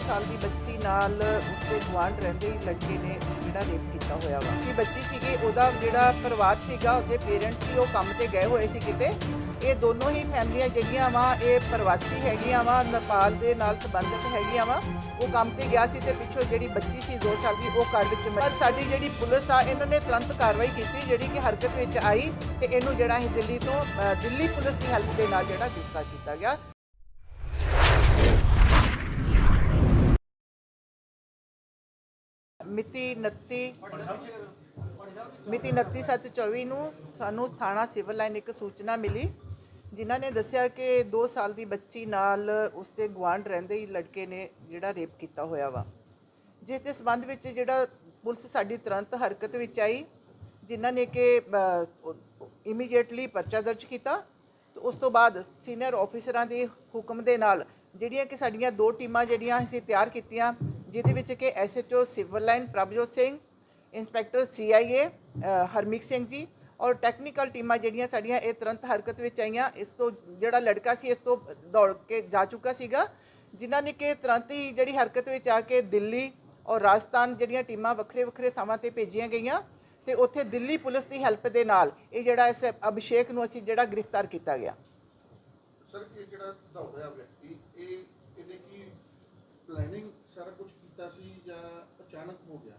ਸਾਲ ਦੀ ਬੱਚੀ ਨਾਲ ਉਸਦੇ ਗੁਆਂਢ ਰਹਿੰਦੇ ਹੀ ਲੜਕੇ ਨੇ ਜਿਹੜਾ ਰੇਪ ਕੀਤਾ ਹੋਇਆ ਵਾ। ਕਿ ਬੱਚੀ ਸੀਗੀ, ਉਹਦਾ ਜਿਹੜਾ ਪਰਿਵਾਰ ਸੀਗਾ, ਉਹਦੇ ਪੇਰੈਂਟਸ ਸੀ, ਉਹ ਕੰਮ ਤੇ ਗਏ ਹੋਏ ਸੀ ਕਿਤੇ। ਇਹ ਦੋਨੋਂ ਹੀ ਫੈਮਲੀਆਂ ਜਿਹੜੀਆਂ ਵਾ, ਇਹ ਪ੍ਰਵਾਸੀ ਹੈਗੀਆਂ ਵਾ, ਨੇਪਾਲ ਦੇ ਨਾਲ ਸੰਬੰਧਿਤ ਹੈਗੀਆਂ ਵਾ। ਉਹ ਕੰਮ ਤੇ ਗਿਆ ਸੀ ਤੇ ਪਿੱਛੋਂ ਜਿਹੜੀ ਬੱਚੀ ਸੀ 2 ਸਾਲ ਦੀ, ਉਹ ਘਰ ਵਿੱਚ ਪਰ ਸਾਡੀ ਜਿਹੜੀ ਪੁਲਿਸ ਆ, ਇਹਨਾਂ ਨੇ ਤੁਰੰਤ ਕਾਰਵਾਈ ਕੀਤੀ, ਜਿਹੜੀ ਕਿ ਹਰਕਤ ਵਿੱਚ ਆਈ ਤੇ ਇਹਨੂੰ ਜਿਹੜਾ ਅਸੀਂ ਦਿੱਲੀ ਤੋਂ ਦਿੱਲੀ ਪੁਲਿਸ ਦੀ ਹੈਲਪ ਦੇ ਨਾਲ ਜਿਹੜਾ ਗ੍ਰਿਫਤਾਰ ਕੀਤਾ ਗਿਆ। ਮਿਤੀ 29 ਮਿਤੀ 29/7/24 ਨੂੰ ਸਾਨੂੰ ਥਾਣਾ ਸਿਵਲ ਲਾਈਨ ਇੱਕ ਸੂਚਨਾ ਮਿਲੀ, ਜਿਨ੍ਹਾਂ ਨੇ ਦੱਸਿਆ ਕਿ 2 ਸਾਲ ਦੀ ਬੱਚੀ ਨਾਲ ਉਸਦੇ ਗੁਆਂਢ ਰਹਿੰਦੇ ਹੀ ਲੜਕੇ ਨੇ ਜਿਹੜਾ ਰੇਪ ਕੀਤਾ ਹੋਇਆ ਵਾ। ਜਿਸ ਦੇ ਸਬੰਧ ਵਿੱਚ ਜਿਹੜਾ ਪੁਲਿਸ ਸਾਡੀ ਤੁਰੰਤ ਹਰਕਤ ਵਿੱਚ ਆਈ, ਜਿਨ੍ਹਾਂ ਨੇ ਕਿ ਇਮੀਡੀਏਟਲੀ ਪਰਚਾ ਦਰਜ ਕੀਤਾ, ਤੇ ਉਸ ਤੋਂ ਬਾਅਦ ਸੀਨੀਅਰ ਆਫੀਸਰਾਂ ਦੇ ਹੁਕਮ ਦੇ ਨਾਲ ਜਿਹੜੀਆਂ ਕਿ ਸਾਡੀਆਂ ਦੋ ਟੀਮਾਂ ਜਿਹੜੀਆਂ ਅਸੀਂ ਤਿਆਰ ਕੀਤੀਆਂ ਜਿਹਦੇ ਵਿੱਚ ਕਿ SHO civil line Prabhjot Singh, inspector CIA Harmeek Singh ji ਔਰ ਟੈਕਨੀਕਲ ਟੀਮਾਂ ਜਿਹੜੀਆਂ ਸਾਡੀਆਂ ਇਹ ਤੁਰੰਤ ਹਰਕਤ ਵਿੱਚ ਆਈਆਂ। ਇਸ ਤੋਂ ਜਿਹੜਾ ਲੜਕਾ ਸੀ, ਇਸ ਤੋਂ ਦੌੜ ਕੇ ਜਾ ਚੁੱਕਾ ਸੀਗਾ, ਜਿਨ੍ਹਾਂ ਨੇ ਕਿ ਤੁਰੰਤ ਹੀ ਜਿਹੜੀ ਹਰਕਤ ਵਿੱਚ ਆ ਕੇ ਦਿੱਲੀ ਔਰ ਰਾਜਸਥਾਨ ਜਿਹੜੀਆਂ ਟੀਮਾਂ ਵੱਖਰੇ ਵੱਖਰੇ ਥਾਵਾਂ ਤੇ ਭੇਜੀਆਂ ਗਈਆਂ ਤੇ ਉੱਥੇ ਦਿੱਲੀ ਪੁਲਿਸ ਦੀ ਹੈਲਪ ਦੇ ਨਾਲ ਇਹ ਜਿਹੜਾ ਇਸ ਅਭਿਸ਼ੇਕ ਨੂੰ ਅਸੀਂ ਜਿਹੜਾ ਗ੍ਰਿਫਤਾਰ ਕੀਤਾ ਗਿਆ। ਸਰ, ਇਹ ਜਿਹੜਾ ਦੌੜਿਆ ਵਿਅਕਤੀ ਇਹ ਇਹਨੇ ਕੀ ਪਲੈਨਿੰਗ ਸਾਰਾ ਕੁਝ ਕੀਤਾ ਸੀ ਜਾਂ ਅਚਾਨਕ ਹੋ ਗਿਆ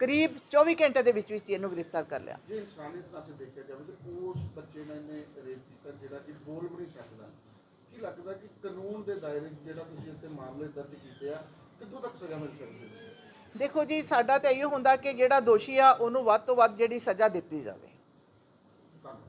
ਕਰੀਬ 24 ਘੰਟੇ ਦੇ ਵਿੱਚ ਵਿੱਚ ਇਹਨੂੰ ਗ੍ਰਿਫਤਾਰ ਕਰ ਲਿਆ। ਜੇ ਇਨਸਾਨੀਅਤ ਨਾਲ ਦੇਖਿਆ ਜਾਵੇ ਤੇ ਉਸ ਬੱਚੇ ਨਾਲ ਇਹਨੇ ਰੇਪ ਕੀਤਾ ਜਿਹੜਾ ਕਿ ਬੋਲ ਵੀ ਨਹੀਂ ਸਕਦਾ। ਕੀ ਲੱਗਦਾ ਕਿ ਕਾਨੂੰਨ ਦੇ ਦਾਇਰੇ ਜਿਹੜਾ ਤੁਸੀਂ ਇੱਥੇ ਮਾਮਲੇ ਦਰਜ ਕੀਤੇ ਆ ਕਿੱਥੋਂ ਤੱਕ ਸਜ਼ਾ ਮਿਲ ਸਕਦੀ ਹੈ? ਦੇਖੋ ਜੀ ਸਾਡਾ ਤਾਂ ਇਹੋ ਹੁੰਦਾ ਕਿ ਜਿਹੜਾ ਦੋਸ਼ੀ ਆ ਉਹਨੂੰ ਵੱਧ ਤੋਂ ਵੱਧ ਜਿਹੜੀ ਸਜ਼ਾ ਦਿੱਤੀ ਜਾਵੇ।